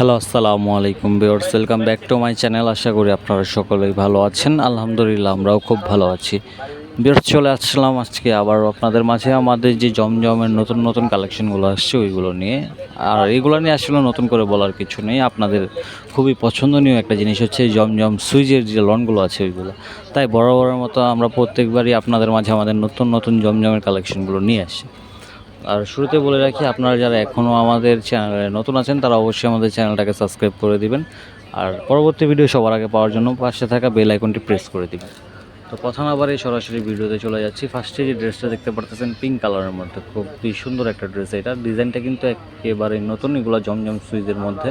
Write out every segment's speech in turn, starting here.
Hello, আসসালামু আলাইকুম viewers welcome back to my channel. আশা করি আপনারা সকলেই ভালো আছেন। আলহামদুলিল্লাহ, আমরাও খুব ভালো আছি। বিয়ার্স চলে আসলাম আজকে আবার আপনাদের মাঝে। আমাদের যে জমজমের নতুন নতুন কালেকশনগুলো আসছে, ওইগুলো নিয়ে। আর এগুলো নিয়ে আসলে নতুন করে বলার কিছু নেই। আপনাদের খুবই পছন্দনীয় একটা জিনিস হচ্ছে জমজম সুইচের যে লনগুলো আছে ওইগুলো। তাই বড় বড় মতো আমরা প্রত্যেকবারই আপনাদের মাঝে আমাদের নতুন নতুন জমজমের কালেকশনগুলো নিয়ে আসি। আর শুরুতে বলে রাখি, আপনারা যারা এখনও আমাদের চ্যানেলে নতুন আছেন, তারা অবশ্যই আমাদের চ্যানেলটাকে সাবস্ক্রাইব করে দিবেন। আর পরবর্তী ভিডিও সবার আগে পাওয়ার জন্য পাশে থাকা বেল আইকনটি প্রেস করে দিবেন। তো কথা না বারে সরাসরি ভিডিওতে চলে যাচ্ছি। ফার্স্টে যে ড্রেসটা দেখতে পারতেছেন পিঙ্ক কালারের মধ্যে খুবই সুন্দর একটা ড্রেস এটা। ডিজাইনটা কিন্তু একেবারে নতুন, এগুলো জমজম সুইজের মধ্যে।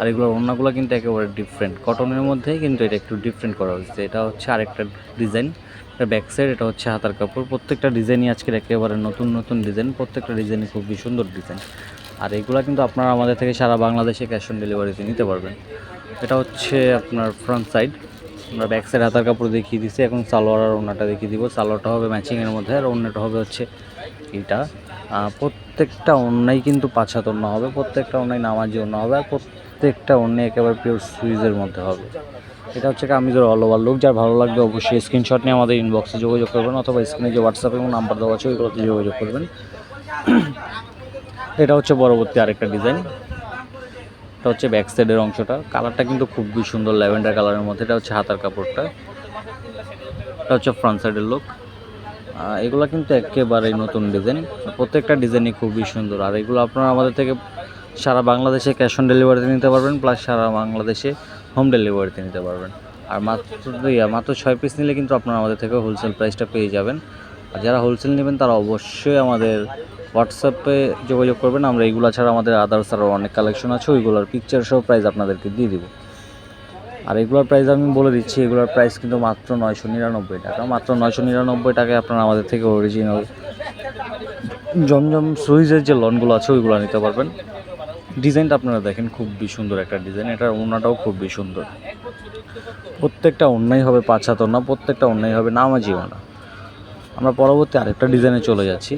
আর এগুলোর অন্যগুলো কিন্তু একেবারে ডিফারেন্ট কটনের মধ্যেই কিন্তু এটা একটু ডিফারেন্ট করা হয়েছে। এটা হচ্ছে আরেকটা ডিজাইন ব্যাক সাইড এটা হচ্ছে হাতার কাপড়। প্রত্যেকটা ডিজাইনই আজকের একেবারে নতুন নতুন ডিজাইন প্রত্যেকটা ডিজাইনই খুবই সুন্দর ডিজাইন আর এগুলো কিন্তু আপনারা আমাদের থেকে সারা বাংলাদেশে ক্যাশ অন ডেলিভারিতে নিতে পারবেন। এটা হচ্ছে আপনার ফ্রন্ট সাইড আমরা ব্যাক সাইড হাতার কাপড় দেখিয়ে দিচ্ছি এখন সালোয়ার আর ওনাটা দেখিয়ে দিব। সালোয়ারটা হবে ম্যাচিংয়ের মধ্যে আর অন্যটা হবে হচ্ছে এটা। প্রত্যেকটা অন্যায় কিন্তু পাঁচ হাত অন্য হবে, প্রত্যেকটা অন্যায় নামাজি অন্য হবে আর প্রত্যেকটা অন্যায় একেবারে পিওর সুইজের মধ্যে হবে। এটা হচ্ছে আমি কামিজের অল ওভার লুক যার ভালো লাগবে অবশ্যই স্ক্রিনশট নিয়ে আমাদের ইনবক্সে যোগাযোগ করবেন অথবা স্ক্রিনে যে হোয়াটসঅ্যাপ এবং নাম্বার দেওয়া আছে, ওইগুলোতে যোগাযোগ করবেন। এটা হচ্ছে পরবর্তী আরেকটা ডিজাইন এটা হচ্ছে ব্যাক সাইডের অংশটা। কালারটা কিন্তু খুবই সুন্দর ল্যাভেন্ডার কালারের মধ্যে। এটা হচ্ছে হাতার কাপড়টা। এটা হচ্ছে ফ্রন্ট সাইডের লুক এগুলো কিন্তু একেবারেই নতুন ডিজাইন প্রত্যেকটা ডিজাইনই খুবই সুন্দর। আর এগুলো আপনারা আমাদের থেকে সারা বাংলাদেশে ক্যাশ অন ডেলিভারিতে নিতে পারবেন প্লাস সারা বাংলাদেশে হোম ডেলিভারিতে নিতে পারবেন। আর মাত্র মাত্র ছয় পিস নিলে কিন্তু আপনারা আমাদের থেকে হোলসেল প্রাইসটা পেয়ে যাবেন। আর যারা হোলসেল নেবেন, তারা অবশ্যই আমাদের হোয়াটসঅ্যাপে যোগাযোগ করবেন, আমরা এইগুলো ছাড়া আমাদের আদার্স আরও অনেক কালেকশন আছে, ওইগুলোর পিকচার সহ প্রাইস আপনাদেরকে দিয়ে দিব। আর এগুলোর প্রাইস আমি বলে দিচ্ছি, এগুলোর প্রাইস কিন্তু মাত্র নয়শো নিরানব্বই টাকা। মাত্র নয়শো নিরানব্বই টাকায় আপনারা আমাদের থেকে অরিজিনাল জমজম সুইজের যে লনগুলো আছে, ওইগুলো নিতে পারবেন। ডিজাইনটা আপনারা দেখেন খুবই সুন্দর একটা ডিজাইন। এটার ওনাটাও খুবই সুন্দর। প্রত্যেকটা অন্যায় হবে পাঁচ হাত না প্রত্যেকটা অন্যায় হবে নামাজি ওনা আমরা পরবর্তী আরেকটা ডিজাইনে চলে যাচ্ছি।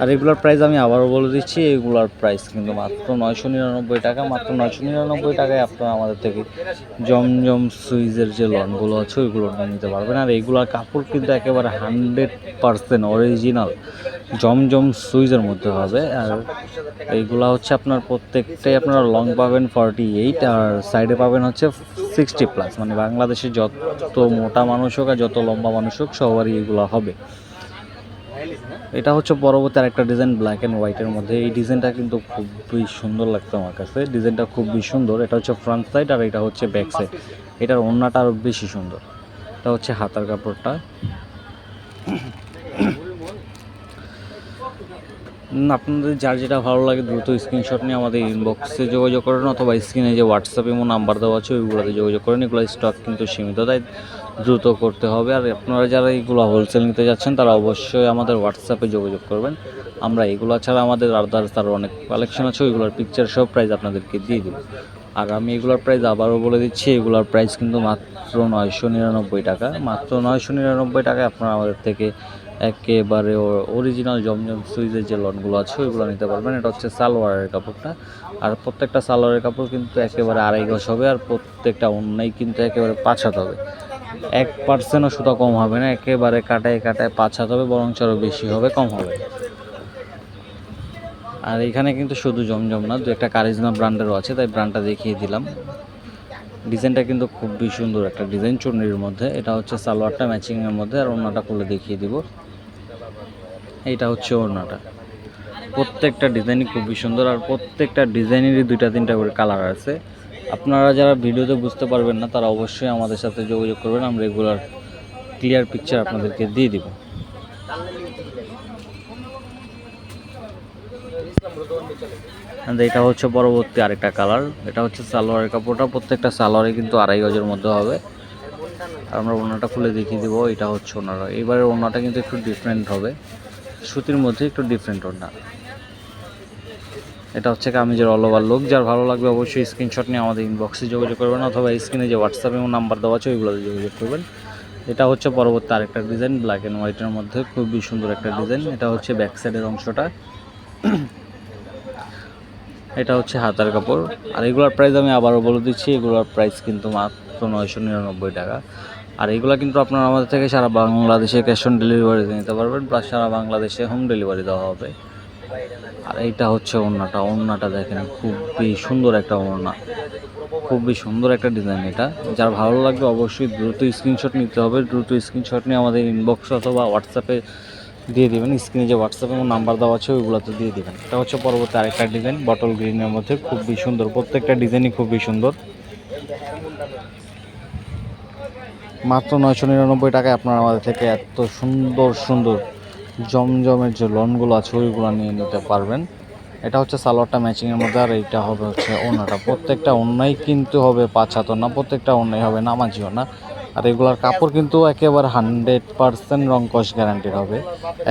আর এগুলোর প্রাইস আমি আবারও বলে দিচ্ছি, এগুলোর প্রাইস কিন্তু মাত্র নয়শো নিরানব্বই টাকা, মাত্র নয়শো নিরানব্বই টাকায় আপনারা আমাদের থেকে জমজম সুইজের যে লনগুলো আছে, ওইগুলো নিতে পারবেন। আর এইগুলোর কাপড় কিন্তু একেবারে হান্ড্রেড পারসেন্ট অরিজিনাল জমজম সুইজের মধ্যে হবে। আর এইগুলা হচ্ছে আপনার প্রত্যেকটাই আপনারা লং পাবেন ফর্টি এইট আর সাইডে পাবেন হচ্ছে সিক্সটি প্লাস মানে বাংলাদেশে যত মোটা মানুষ হোক আর যত লম্বা মানুষ হোক, সবারই এগুলো হবে। এটা হচ্ছে পরবর্তী আরেকটা ডিজাইন ব্ল্যাক অ্যান্ড হোয়াইটের মধ্যে। এই ডিজাইনটা কিন্তু খুবই সুন্দর লাগছে আমার কাছে। ডিজাইনটা খুবই সুন্দর। এটা হচ্ছে ফ্রন্ট সাইড আর এটা হচ্ছে ব্যাক সাইড এটার ওড়নাটা আরও বেশি সুন্দর। এটা হচ্ছে হাতার কাপড়টা। আপনাদের যার যেটা ভালো লাগে দ্রুত স্ক্রিনশট নিয়ে আমাদের ইনবক্সে যোগাযোগ করেন অথবা স্ক্রিনে যে হোয়াটসঅ্যাপ এবং নাম্বার দেওয়া আছে, ওইগুলোতে যোগাযোগ করেন। এগুলো স্টক কিন্তু সীমিত, তাই দ্রুত করতে হবে। আর আপনারা যারা এইগুলো হোলসেল নিতে যাচ্ছেন, তারা অবশ্যই আমাদের হোয়াটসঅ্যাপে যোগাযোগ করবেন। আমরা এগুলো ছাড়া আমাদের আদার্স আরও অনেক কালেকশন আছে, ওইগুলোর পিকচার সব প্রাইস আপনাদেরকে দিয়ে দিব। আর আমি এগুলোর প্রাইস আবারও বলে দিচ্ছি, এগুলোর প্রাইস কিন্তু মাত্র নয়শো নিরানব্বই টাকা। মাত্র নয়শো নিরানব্বই টাকায় আপনারা আমাদের থেকে একেবারে অরিজিনাল জমজম সুইজের যে লটগুলো আছে, ওইগুলো নিতে পারবেন। এটা হচ্ছে সালোয়ারের কাপড়টা। আর প্রত্যেকটা সালোয়ারের কাপড় কিন্তু একেবারে আড়াই গজ হবে, আর প্রত্যেকটা অন্যায় কিন্তু একেবারে পাঁচ হাত হবে। এক পার্সেন্টও সুতা কম হবে না, একেবারে কাটায় কাটায় পাঁচ হাত হবে বরং আরও বেশি হবে, কম হবে। আর এখানে কিন্তু শুধু জমজম না, দু একটা কারিজমা ব্র্যান্ডেরও আছে, তাই ব্র্যান্ডটা দেখিয়ে দিলাম। ডিজাইনটা কিন্তু খুবই সুন্দর একটা ডিজাইন চুন্নির মধ্যে। এটা হচ্ছে সালোয়ারটা ম্যাচিংয়ের মধ্যে, আর অন্যটা খুলে দেখিয়ে দিব। এইটা হচ্ছে ওড়নাটা। প্রত্যেকটা ডিজাইনই খুবই সুন্দর আর প্রত্যেকটা ডিজাইনেরই দুইটা তিনটা করে কালার আছে। আপনারা যারা ভিডিওতে বুঝতে পারবেন না, তারা অবশ্যই আমাদের সাথে যোগাযোগ করবেন, আমরা রেগুলার ক্লিয়ার পিকচার আপনাদেরকে দিয়ে দিব। এটা হচ্ছে পরবর্তী আরেকটা কালার। এটা হচ্ছে সালোয়ারের কাপড়টা। প্রত্যেকটা সালোয়ারে কিন্তু আড়াই গজের মধ্যে হবে। আর আমরা ওনাটা খুলে দেখিয়ে দিব। এটা হচ্ছে ওনারা এবারে ওনাটা কিন্তু একটু ডিফারেন্ট হবে। সুতির মধ্যে একটু ডিফারেন্ট ওনা এটা হচ্ছে কামিজের অল ওভার লুক যার ভালো লাগবে অবশ্যই স্ক্রিনশট নিয়ে আমাদের ইনবক্সে যোগাযোগ করবেন অথবা স্ক্রিনে যে হোয়াটসঅ্যাপ এবং নাম্বার দেওয়া আছে, ওইগুলোতে যোগাযোগ করবেন। এটা হচ্ছে পরবর্তী আরেকটা ডিজাইন ব্ল্যাক অ্যান্ড হোয়াইটের মধ্যে খুবই সুন্দর একটা ডিজাইন এটা হচ্ছে ব্যাক সাইডের অংশটা। এটা হচ্ছে হাতার কাপড়। আর এগুলোর প্রাইস আমি আবারও বলে দিচ্ছি, এগুলোর প্রাইস কিন্তু মাত্র নয়শো নিরানব্বই টাকা। আর এগুলো কিন্তু আপনারা আমাদের থেকে সারা বাংলাদেশে ক্যাশ অন ডেলিভারি নিতে পারবেন প্লাস সারা বাংলাদেশে হোম ডেলিভারি দেওয়া হবে। আর এইটা হচ্ছে ওড়নাটা। ওড়নাটা দেখেন, খুবই সুন্দর একটা ওড়না। খুবই সুন্দর একটা ডিজাইন এটা। যার ভালো লাগবে অবশ্যই দ্রুত স্ক্রিনশট নিতে হবে। দ্রুত স্ক্রিনশট নিয়ে আমাদের ইনবক্স অথবা হোয়াটসঅ্যাপে দিয়ে দেবেন। স্ক্রিনে যে হোয়াটসঅ্যাপে আমার নাম্বার দেওয়া আছে, ওইগুলোতে দিয়ে দেবেন। এটা হচ্ছে পরবর্তী আরেকটা ডিজাইন বটল গ্রিনের মধ্যে। খুবই সুন্দর। প্রত্যেকটা ডিজাইনই খুবই সুন্দর। মাত্র নয়শো নিরানব্বই টাকায় আপনারা আমাদের থেকে এত সুন্দর সুন্দর, জমজমের যে লনগুলো আছে, ওইগুলো নিয়ে নিতে পারবেন। এটা হচ্ছে সালোয়ারটা ম্যাচিংয়ের মধ্যে, আর এইটা হবে হচ্ছে ওনাটা। প্রত্যেকটা অন্যায় কিন্তু হবে পাঁচ না, প্রত্যেকটা অন্যায় হবে নামাজিও না। আর এগুলার কাপড় কিন্তু একেবারে হান্ড্রেড পার্সেন্ট রংকশ গ্যারান্টিড হবে।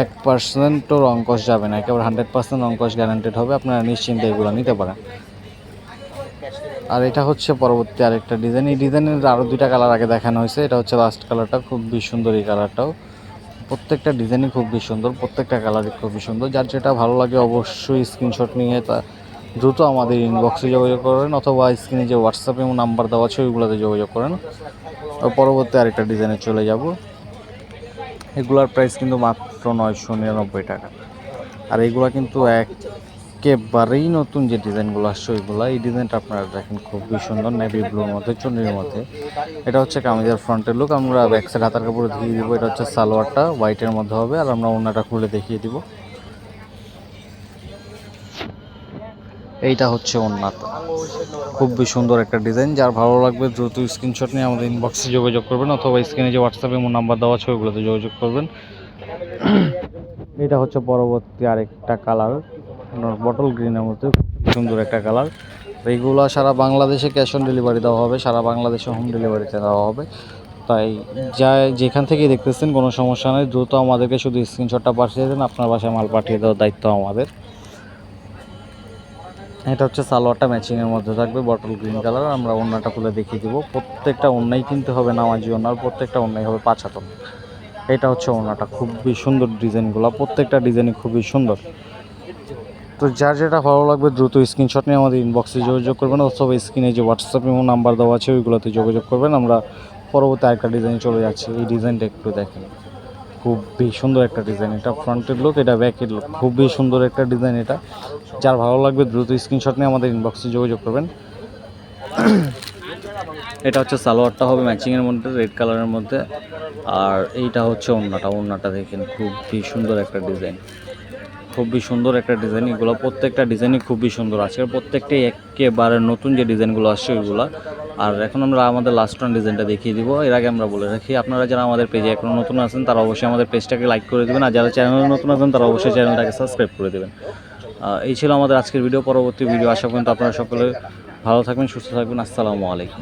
এক পার্সেন্টও রংকশ যাবে না, একেবারে হান্ড্রেড পার্সেন্ট রংকশ গ্যারান্টেড হবে। আপনারা নিশ্চিন্তে এগুলো নিতে পারেন। আর এটা হচ্ছে পরবর্তী আরেকটা ডিজাইন এই ডিজাইনের আরও দুইটা কালার আগে দেখানো হয়েছে। এটা হচ্ছে লাস্ট কালারটা খুবই সুন্দর এই কালারটাও প্রত্যেকটা ডিজাইনই খুবই সুন্দর, প্রত্যেকটা কালারই খুবই সুন্দর। যার যেটা ভালো লাগে অবশ্যই স্ক্রিনশট নিয়ে তা দ্রুত আমাদের ইনবক্সে যোগাযোগ করেন, অথবা স্ক্রিনে যে হোয়াটসঅ্যাপে নাম্বার দেওয়া আছে, ওইগুলোতে যোগাযোগ করেন। আর পরবর্তী আরেকটা ডিজাইনে চলে যাব। এগুলার প্রাইস কিন্তু মাত্র নয়শো নিরানব্বই টাকা। আর এগুলা কিন্তু একেবারেই নতুন যে ডিজাইনগুলো আসছে, ওইগুলো এই ডিজাইনটা আপনারা দেখেন খুবই সুন্দর নেভি ব্লুর মধ্যে চুনির মধ্যে। এটা হচ্ছে কামিজের ফ্রন্টের লুক আমরা ব্যাক সাইড হাতার কাপড়ে দেখিয়ে দিব, এটা হচ্ছে সালোয়ারটা হোয়াইটের মধ্যে হবে, আর আমরা ওনাটা খুলে দেখিয়ে দিব। এইটা হচ্ছে ওন্নাটা খুবই সুন্দর একটা ডিজাইন, যার ভালো লাগবে দ্রুত স্ক্রিনশট নিয়ে আমাদের ইনবক্সে যোগাযোগ করবেন, অথবা স্ক্রিনে যে হোয়াটসঅ্যাপে এমন নাম্বার দেওয়া আছে, ওইগুলোতে যোগাযোগ করবেন। এটা হচ্ছে পরবর্তী আরেকটা কালার বটল গ্রিনের মধ্যে সুন্দর একটা কালার এইগুলো সারা বাংলাদেশে ক্যাশ অন ডেলিভারি দেওয়া হবে, সারা বাংলাদেশে হোম ডেলিভারিতে দেওয়া হবে। তাই যা যেখান থেকে দেখতেছেন, কোনো সমস্যা নেই, দ্রুত আমাদেরকে শুধু স্ক্রিনশটটা পাঠিয়ে দেন, আপনার বাসায় মাল পাঠিয়ে দেওয়ার দায়িত্ব আমাদের। এটা হচ্ছে সালোয়ারটা ম্যাচিংয়ের মধ্যে থাকবে বটল গ্রিন কালার আমরা ওড়নাটা খুলে দেখিয়ে দিব। প্রত্যেকটা ওড়নাই কিনতে হবে নামাজি ওড়নার প্রত্যেকটা ওড়নাই হবে পাঁচ হাতন এটা হচ্ছে ওড়নাটা খুবই সুন্দর ডিজাইনগুলো প্রত্যেকটা ডিজাইনই খুবই সুন্দর। তো যার যেটা ভালো লাগবে দ্রুত স্ক্রিনশট নিয়ে আমাদের ইনবক্সে যোগাযোগ করবেন অথবা স্ক্রিনে যে হোয়াটসঅ্যাপ এবং নাম্বার দেওয়া আছে, ওইগুলোতে যোগাযোগ করবেন। আমরা পরবর্তী আরেকটা ডিজাইন চলে যাচ্ছি। এই ডিজাইনটা একটু দেখেন। খুবই সুন্দর একটা ডিজাইন এটা ফ্রন্টের লুক এটা ব্যাকের লুক খুবই সুন্দর একটা ডিজাইন এটা। যার ভালো লাগবে দ্রুত স্ক্রিনশট নিয়ে আমাদের ইনবক্সে যোগাযোগ করবেন। এটা হচ্ছে সালোয়ারটা হবে ম্যাচিংয়ের মধ্যে রেড কালারের মধ্যে। আর এইটা হচ্ছে ওড়নাটা ওড়নাটা দেখেন খুবই সুন্দর একটা ডিজাইন খুবই সুন্দর একটা ডিজাইন এগুলো প্রত্যেকটা ডিজাইনই খুবই সুন্দর আছে। প্রত্যেকটাই একেবারে নতুন যে ডিজাইনগুলো আসছে, ওইগুলো। আর এখন আমরা আমাদের লাস্ট ওয়ান ডিজাইনটা দেখিয়ে দিব। এর আগে আমরা বলে রাখি, আপনারা যারা আমাদের পেজে এখনও নতুন আছেন, তারা অবশ্যই আমাদের পেজটাকে লাইক করে দেবেন। আর যারা চ্যানেলে নতুন আছেন, তারা অবশ্যই চ্যানেলটাকে সাবস্ক্রাইব করে দেবেন। এই ছিল আমাদের আজকের ভিডিও পরবর্তী ভিডিও আসা পর্যন্ত আপনারা সকলে ভালো থাকবেন, সুস্থ থাকবেন। আসসালামু আলাইকুম।